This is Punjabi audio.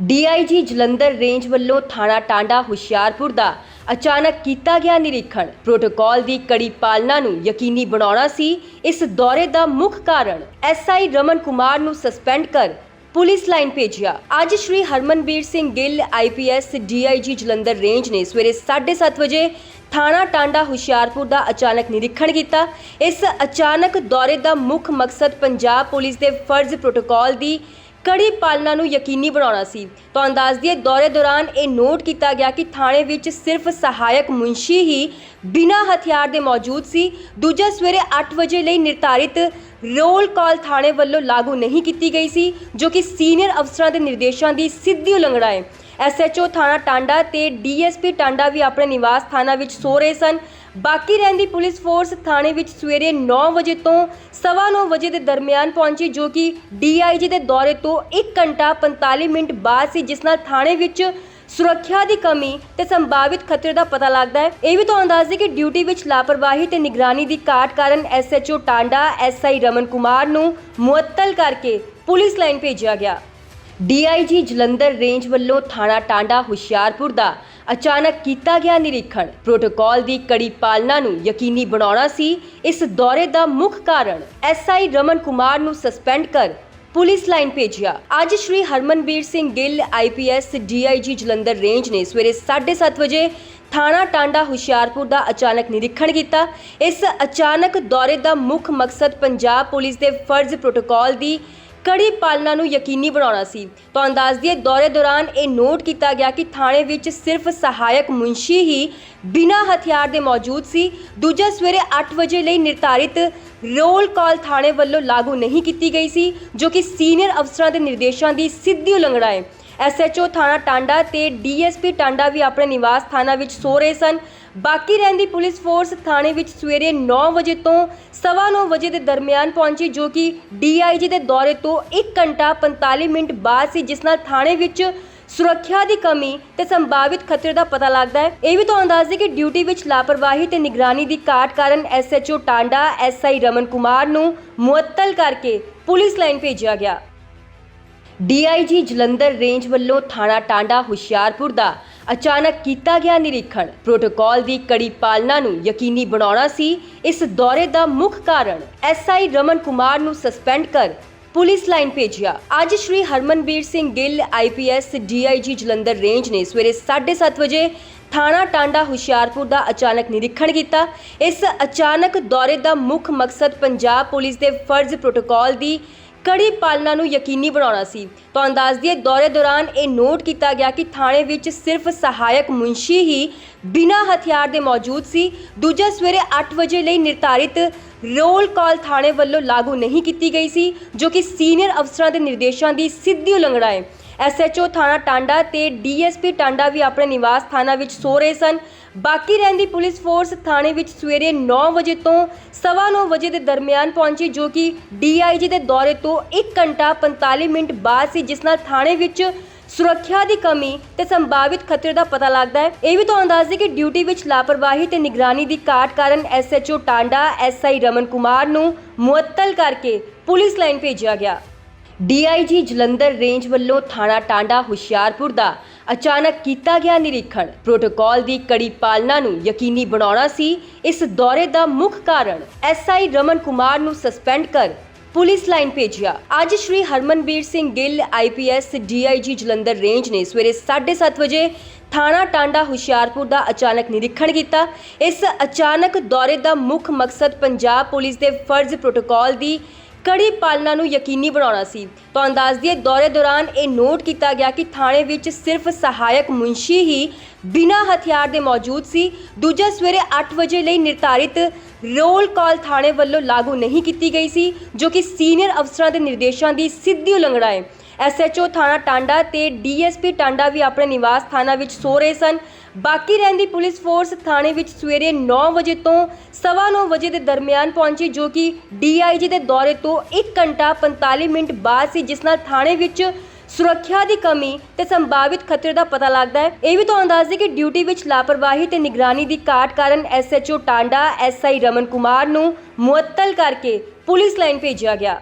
ਡੀਆਈਜੀ ਜਲੰਧਰ ਰੇਂਜ ਵੱਲੋਂ ਥਾਣਾ ਟਾਂਡਾ ਹੁਸ਼ਿਆਰਪੁਰ ਦਾ ਅਚਾਨਕ ਕੀਤਾ ਗਿਆ ਨਿਰੀਖਣ। ਪ੍ਰੋਟੋਕਾਲ ਦੀ ਕੜੀ ਪਾਲਣਾ ਨੂੰ ਯਕੀਨੀ ਬਣਾਉਣਾ ਸੀ। ਇਸ ਦੌਰੇ ਦਾ ਮੁੱਖ ਕਾਰਨ ਐਸਆਈ ਰਮਨ ਕੁਮਾਰ ਨੂੰ ਸਸਪੈਂਡ ਕਰ ਪੁਲਿਸ ਲਾਈਨ ਭੇਜਿਆ। ਅੱਜ Shri Harmanveer Singh Gill IPS DIG Jalandhar range ਨੇ ਸਵੇਰੇ 7:30 ਵਜੇ ਥਾਣਾ ਟਾਂਡਾ ਹੁਸ਼ਿਆਰਪੁਰ ਦਾ ਅਚਾਨਕ ਨਿਰੀਖਣ ਕੀਤਾ। ਇਸ ਅਚਾਨਕ ਦੌਰੇ ਦਾ ਮੁੱਖ ਮਕਸਦ ਪੰਜਾਬ ਪੁਲਿਸ ਦੇ ਫਰਜ਼ ਪ੍ਰੋਟੋਕਾਲ ਦੀ ਕੜੀ ਪਾਲਣਾ ਨੂੰ ਯਕੀਨੀ ਬਣਾਉਣਾ ਸੀ। ਤੁਹਾਨੂੰ ਦੱਸ ਦਈਏ ਦੌਰੇ ਦੌਰਾਨ ਇਹ ਨੋਟ ਕੀਤਾ ਗਿਆ ਕਿ ਥਾਣੇ ਵਿੱਚ ਸਿਰਫ ਸਹਾਇਕ ਮੁਨਸ਼ੀ ਹੀ ਬਿਨਾਂ ਹਥਿਆਰ ਦੇ ਮੌਜੂਦ ਸੀ। ਦੂਜਾ ਸਵੇਰੇ 8 ਵਜੇ ਲਈ ਨਿਰਧਾਰਿਤ ਰੋਲ ਕਾਲ ਥਾਣੇ ਵੱਲੋਂ ਲਾਗੂ ਨਹੀਂ ਕੀਤੀ ਗਈ ਸੀ, ਜੋ ਕਿ ਸੀਨੀਅਰ ਅਫਸਰਾਂ ਦੇ ਨਿਰਦੇਸ਼ਾਂ ਦੀ ਸਿੱਧੀ ਉਲੰਘਣਾ ਹੈ। ਐਸਐਚਓ ਥਾਣਾ ਟਾਂਡਾ ਤੇ ਡੀਐਸਪੀ ਟਾਂਡਾ ਵੀ ਆਪਣੇ ਨਿਵਾਸ ਥਾਣਾ ਵਿੱਚ ਸੋ ਰਹੇ ਸਨ। ਬਾਕੀ ਰਹਿੰਦੀ ਪੁਲਿਸ ਫੋਰਸ ਥਾਣੇ ਵਿੱਚ ਸਵੇਰੇ 9 ਵਜੇ ਤੋਂ ਸਵਾ ਨੌ ਵਜੇ ਦੇ ਦਰਮਿਆਨ ਪਹੁੰਚੀ, ਜੋ ਕਿ ਡੀਆਈਜੀ ਦੇ ਦੌਰੇ ਤੋਂ 1 ਘੰਟਾ 45 ਮਿੰਟ ਬਾਅਦ ਸੀ, ਜਿਸ ਨਾਲ ਥਾਣੇ ਵਿੱਚ ਸੁਰੱਖਿਆ ਦੀ ਕਮੀ ਤੇ ਸੰਭਾਵਿਤ ਖਤਰੇ ਦਾ ਪਤਾ ਲੱਗਦਾ ਹੈ। ਇਹ ਵੀ ਤੁਹਾਨੂੰ ਦੱਸ ਦਈਏ ਕਿ ਡਿਊਟੀ ਵਿੱਚ ਲਾਪਰਵਾਹੀ ਤੇ ਨਿਗਰਾਨੀ ਦੀ ਘਾਟ ਕਾਰਨ ਐਸਐਚਓ ਟਾਂਡਾ, ਐਸਆਈ ਰਮਨ ਕੁਮਾਰ ਨੂੰ ਮੁਅੱਤਲ ਕਰਕੇ ਪੁਲਿਸ ਲਾਈਨ ਭੇਜਿਆ ਗਿਆ। ਡੀਆਈਜੀ ਜਲੰਧਰ ਰੇਂਜ ਵੱਲੋਂ ਥਾਣਾ ਟਾਂਡਾ ਹੁਸ਼ਿਆਰਪੁਰ ਦਾ ਅਚਾਨਕ ਕੀਤਾ ਗਿਆ ਨਿਰੀਖਣ। ਪ੍ਰੋਟੋਕਾਲ ਦੀ ਕੜੀ ਪਾਲਣਾ ਨੂੰ ਯਕੀਨੀ ਬਣਾਉਣਾ ਸੀ। ਇਸ ਦੌਰੇ ਦਾ ਮੁੱਖ ਕਾਰਨ ਐਸਆਈ ਰਮਨ ਕੁਮਾਰ ਨੂੰ ਸਸਪੈਂਡ ਕਰ ਪੁਲਿਸ ਲਾਈਨ ਭੇਜਿਆ। ਅੱਜ Shri Harmanveer Singh Gill IPS DIG Jalandhar range ਨੇ ਸਵੇਰੇ 7:30 ਵਜੇ ਥਾਣਾ ਟਾਂਡਾ ਹੁਸ਼ਿਆਰਪੁਰ ਦਾ ਅਚਾਨਕ ਨਿਰੀਖਣ ਕੀਤਾ। ਇਸ ਅਚਾਨਕ ਦੌਰੇ ਦਾ ਮੁੱਖ ਮਕਸਦ ਪੰਜਾਬ ਪੁਲਿਸ ਦੇ ਫਰਜ਼ ਪ੍ਰੋਟੋਕਾਲ ਦੀ ਕੜੀ ਪਾਲਣਾ ਨੂੰ ਯਕੀਨੀ ਬਣਾਉਣਾ ਸੀ। ਤੁਹਾਨੂੰ ਦੱਸ ਦਈਏ ਦੌਰੇ ਦੌਰਾਨ ਇਹ ਨੋਟ ਕੀਤਾ ਗਿਆ ਕਿ ਥਾਣੇ ਵਿੱਚ ਸਿਰਫ ਸਹਾਇਕ ਮੁਨਸ਼ੀ ਹੀ ਬਿਨਾਂ ਹਥਿਆਰ ਦੇ ਮੌਜੂਦ ਸੀ। ਦੂਜਾ ਸਵੇਰੇ 8 ਵਜੇ ਲਈ ਨਿਰਧਾਰਿਤ ਰੋਲ ਕਾਲ ਥਾਣੇ ਵੱਲੋਂ ਲਾਗੂ ਨਹੀਂ ਕੀਤੀ ਗਈ ਸੀ, ਜੋ ਕਿ ਸੀਨੀਅਰ ਅਫਸਰਾਂ ਦੇ ਨਿਰਦੇਸ਼ਾਂ ਦੀ ਸਿੱਧੀ ਉਲੰਘਣਾ ਹੈ। ਐਸਐਚਓ ਥਾਣਾ ਟਾਂਡਾ ਤੇ ਡੀਐਸਪੀ ਟਾਂਡਾ ਵੀ ਆਪਣੇ ਨਿਵਾਸ ਥਾਣਾ ਵਿੱਚ ਸੋ ਰਹੇ ਸਨ। ਬਾਕੀ ਰਹਿੰਦੀ ਪੁਲਿਸ ਫੋਰਸ ਥਾਣੇ ਵਿੱਚ ਸਵੇਰੇ 9 ਵਜੇ ਤੋਂ ਸਵਾ ਨੌ ਵਜੇ ਦੇ ਦਰਮਿਆਨ ਪਹੁੰਚੀ, ਜੋ ਕਿ ਡੀਆਈਜੀ ਦੇ ਦੌਰੇ ਤੋਂ 1 ਘੰਟਾ 45 ਮਿੰਟ ਬਾਅਦ ਸੀ, ਜਿਸ ਨਾਲ ਥਾਣੇ ਵਿੱਚ ਸੁਰੱਖਿਆ ਦੀ ਕਮੀ ਤੇ ਸੰਭਾਵਿਤ ਖਤਰੇ ਦਾ ਪਤਾ ਲੱਗਦਾ ਹੈ। ਇਹ ਵੀ ਤੁਹਾਨੂੰ ਦੱਸ ਦਈਏ ਕਿ ਡਿਊਟੀ ਵਿੱਚ ਲਾਪਰਵਾਹੀ ਤੇ ਨਿਗਰਾਨੀ ਦੀ ਘਾਟ ਕਾਰਨ ਐਸਐਚਓ ਟਾਂਡਾ, ਐਸਆਈ ਰਮਨ ਕੁਮਾਰ ਨੂੰ ਮੁਅੱਤਲ ਕਰਕੇ ਪੁਲਿਸ ਲਾਈਨ ਭੇਜਿਆ ਗਿਆ। ਡੀਆਈਜੀ ਜਲੰਧਰ ਰੇਂਜ ਵੱਲੋਂ ਥਾਣਾ ਟਾਂਡਾ ਹੁਸ਼ਿਆਰਪੁਰ ਦਾ ਅਚਾਨਕ ਕੀਤਾ ਗਿਆ ਨਿਰੀਖਣ। ਪ੍ਰੋਟੋਕਾਲ ਦੀ ਕੜੀ ਪਾਲਣਾ ਨੂੰ ਯਕੀਨੀ ਬਣਾਉਣਾ ਸੀ। ਇਸ ਦੌਰੇ ਦਾ ਮੁੱਖ ਕਾਰਨ ਐਸਆਈ ਰਮਨ ਕੁਮਾਰ ਨੂੰ ਸਸਪੈਂਡ ਕਰ ਪੁਲਿਸ ਲਾਈਨ ਭੇਜਿਆ। ਅੱਜ Shri Harmanveer Singh Gill IPS DIG Jalandhar range ਨੇ ਸਵੇਰੇ 7:30 ਵਜੇ ਥਾਣਾ ਟਾਂਡਾ ਹੁਸ਼ਿਆਰਪੁਰ ਦਾ ਅਚਾਨਕ ਨਿਰੀਖਣ ਕੀਤਾ। ਇਸ ਅਚਾਨਕ ਦੌਰੇ ਦਾ ਮੁੱਖ ਮਕਸਦ ਪੰਜਾਬ ਪੁਲਿਸ ਦੇ ਫਰਜ਼ ਪ੍ਰੋਟੋਕਾਲ ਦੀ ਕੜੀ ਪਾਲਣਾ ਨੂੰ ਯਕੀਨੀ ਬਣਾਉਣਾ ਸੀ। ਤੁਹਾਨੂੰ ਦੱਸ ਦਈਏ ਦੌਰੇ ਦੌਰਾਨ ਇਹ ਨੋਟ ਕੀਤਾ ਗਿਆ ਕਿ ਥਾਣੇ ਵਿੱਚ ਸਿਰਫ ਸਹਾਇਕ ਮੁਨਸ਼ੀ ਹੀ ਬਿਨਾਂ ਹਥਿਆਰ ਦੇ ਮੌਜੂਦ ਸੀ। ਦੂਜਾ ਸਵੇਰੇ 8 ਵਜੇ ਲਈ ਨਿਰਧਾਰਿਤ ਰੋਲ ਕਾਲ ਥਾਣੇ ਵੱਲੋਂ ਲਾਗੂ ਨਹੀਂ ਕੀਤੀ ਗਈ ਸੀ, ਜੋ ਕਿ ਸੀਨੀਅਰ ਅਫਸਰਾਂ ਦੇ ਨਿਰਦੇਸ਼ਾਂ ਦੀ ਸਿੱਧੀ ਉਲੰਘਣਾ ਹੈ। ਐਸਐਚਓ ਥਾਣਾ ਟਾਂਡਾ ਤੇ ਡੀਐਸਪੀ ਟਾਂਡਾ ਵੀ ਆਪਣੇ ਨਿਵਾਸ ਥਾਣਾ ਵਿੱਚ ਸੋ ਰਹੇ ਸਨ। ਬਾਕੀ ਰਹਿੰਦੀ ਪੁਲਿਸ ਫੋਰਸ ਥਾਣੇ ਵਿੱਚ ਸਵੇਰੇ 9 ਵਜੇ ਤੋਂ ਸਵਾ ਵਜੇ ਦੇ ਦਰਮਿਆਨ ਪਹੁੰਚੀ, ਜੋ ਕਿ ਡੀਆਈਜੀ ਦੇ ਦੌਰੇ ਤੋਂ 1 ਘੰਟਾ 45 ਮਿੰਟ ਬਾਅਦ ਸੀ, ਜਿਸ ਨਾਲ ਥਾਣੇ ਵਿੱਚ ਸੁਰੱਖਿਆ ਦੀ ਕਮੀ ਤੇ ਸੰਭਾਵਿਤ ਖਤਰੇ ਦਾ ਪਤਾ ਲੱਗਦਾ ਹੈ। ਇਹ ਵੀ ਤੁਹਾਨੂੰ ਦੱਸ ਦਈਏ ਕਿ ਡਿਊਟੀ ਵਿੱਚ ਲਾਪਰਵਾਹੀ ਤੇ ਨਿਗਰਾਨੀ ਦੀ ਘਾਟ ਕਾਰਨ ਐਸਐਚਓ ਟਾਂਡਾ, ਐਸਆਈ ਰਮਨ ਕੁਮਾਰ ਨੂੰ ਮੁਅੱਤਲ ਕਰਕੇ ਪੁਲਿਸ ਲਾਈਨ ਭੇਜਿਆ ਗਿਆ। ਡੀਆਈਜੀ ਜਲੰਧਰ ਰੇਂਜ ਵੱਲੋਂ ਥਾਣਾ ਟਾਂਡਾ ਹੁਸ਼ਿਆਰਪੁਰ ਦਾ ਅਚਾਨਕ ਕੀਤਾ ਗਿਆ ਨਿਰੀਖਣ। ਪ੍ਰੋਟੋਕਾਲ ਦੀ ਕੜੀ ਪਾਲਣਾ ਨੂੰ ਯਕੀਨੀ ਬਣਾਉਣਾ ਸੀ। ਇਸ ਦੌਰੇ ਦਾ ਮੁੱਖ ਕਾਰਨ ਐਸਆਈ ਰਮਨ ਕੁਮਾਰ ਨੂੰ ਸਸਪੈਂਡ ਕਰ ਪੁਲਿਸ ਲਾਈਨ ਭੇਜਿਆ। ਅੱਜ Shri Harmanveer Singh Gill IPS DIG Jalandhar range ਨੇ ਸਵੇਰੇ 7:30 ਵਜੇ ਥਾਣਾ ਟਾਂਡਾ, ਹੁਸ਼ਿਆਰਪੁਰ ਦਾ ਅਚਾਨਕ ਨਿਰੀਖਣ ਕੀਤਾ। ਇਸ ਅਚਾਨਕ ਦੌਰੇ ਦਾ ਮੁੱਖ ਮਕਸਦ ਪੰਜਾਬ ਪੁਲਿਸ ਦੇ ਫਰਜ਼ ਪ੍ਰੋਟੋਕਾਲ ਦੀ ਕੜੀ ਪਾਲਣਾ ਨੂੰ ਯਕੀਨੀ ਬਣਾਉਣਾ ਸੀ। ਤੁਹਾਨੂੰ ਦੱਸ ਦਈਏ ਦੌਰੇ ਦੌਰਾਨ ਇਹ ਨੋਟ ਕੀਤਾ ਗਿਆ ਕਿ ਥਾਣੇ ਵਿੱਚ ਸਿਰਫ ਸਹਾਇਕ ਮੁਨਸ਼ੀ ਹੀ ਬਿਨਾਂ ਹਥਿਆਰ ਦੇ ਮੌਜੂਦ ਸੀ। ਦੂਜਾ ਸਵੇਰੇ 8 ਵਜੇ ਲਈ ਨਿਰਧਾਰਿਤ ਰੋਲ ਕਾਲ ਥਾਣੇ ਵੱਲੋਂ ਲਾਗੂ ਨਹੀਂ ਕੀਤੀ ਗਈ ਸੀ, ਜੋ ਕਿ ਸੀਨੀਅਰ ਅਫਸਰਾਂ ਦੇ ਨਿਰਦੇਸ਼ਾਂ ਦੀ ਸਿੱਧੀ ਉਲੰਘਣਾ ਹੈ। ਐਸਐਚਓ ਥਾਣਾ ਟਾਂਡਾ ਤੇ ਡੀਐਸਪੀ ਟਾਂਡਾ ਵੀ ਆਪਣੇ ਨਿਵਾਸ ਥਾਣਾ ਵਿੱਚ ਸੋ ਰਹੇ ਸਨ। ਬਾਕੀ ਰਹਿੰਦੀ ਪੁਲਿਸ ਫੋਰਸ ਥਾਣੇ ਵਿੱਚ ਸਵੇਰੇ 9 ਵਜੇ ਤੋਂ ਸਵਾ ਨੌ ਵਜੇ ਦੇ ਦਰਮਿਆਨ ਪਹੁੰਚੀ, ਜੋ ਕਿ ਡੀਆਈਜੀ ਦੇ ਦੌਰੇ ਤੋਂ 1 ਘੰਟਾ 45 ਮਿੰਟ ਬਾਅਦ ਸੀ, ਜਿਸ ਨਾਲ ਥਾਣੇ ਵਿੱਚ ਸੁਰੱਖਿਆ ਦੀ ਕਮੀ ਤੇ ਸੰਭਾਵਿਤ ਖਤਰੇ ਦਾ ਪਤਾ ਲੱਗਦਾ ਹੈ। ਇਹ ਵੀ ਤੁਹਾਨੂੰ ਦੱਸ ਦਈਏ ਕਿ ਡਿਊਟੀ ਵਿੱਚ ਲਾਪਰਵਾਹੀ ਤੇ ਨਿਗਰਾਨੀ ਦੀ ਘਾਟ ਕਾਰਨ ਐਸਐਚਓ ਟਾਂਡਾ ਐਸਆਈ ਰਮਨ ਕੁਮਾਰ ਨੂੰ ਮੁਅੱਤਲ ਕਰਕੇ ਪੁਲਿਸ ਲਾਈਨ ਭੇਜਿਆ ਗਿਆ।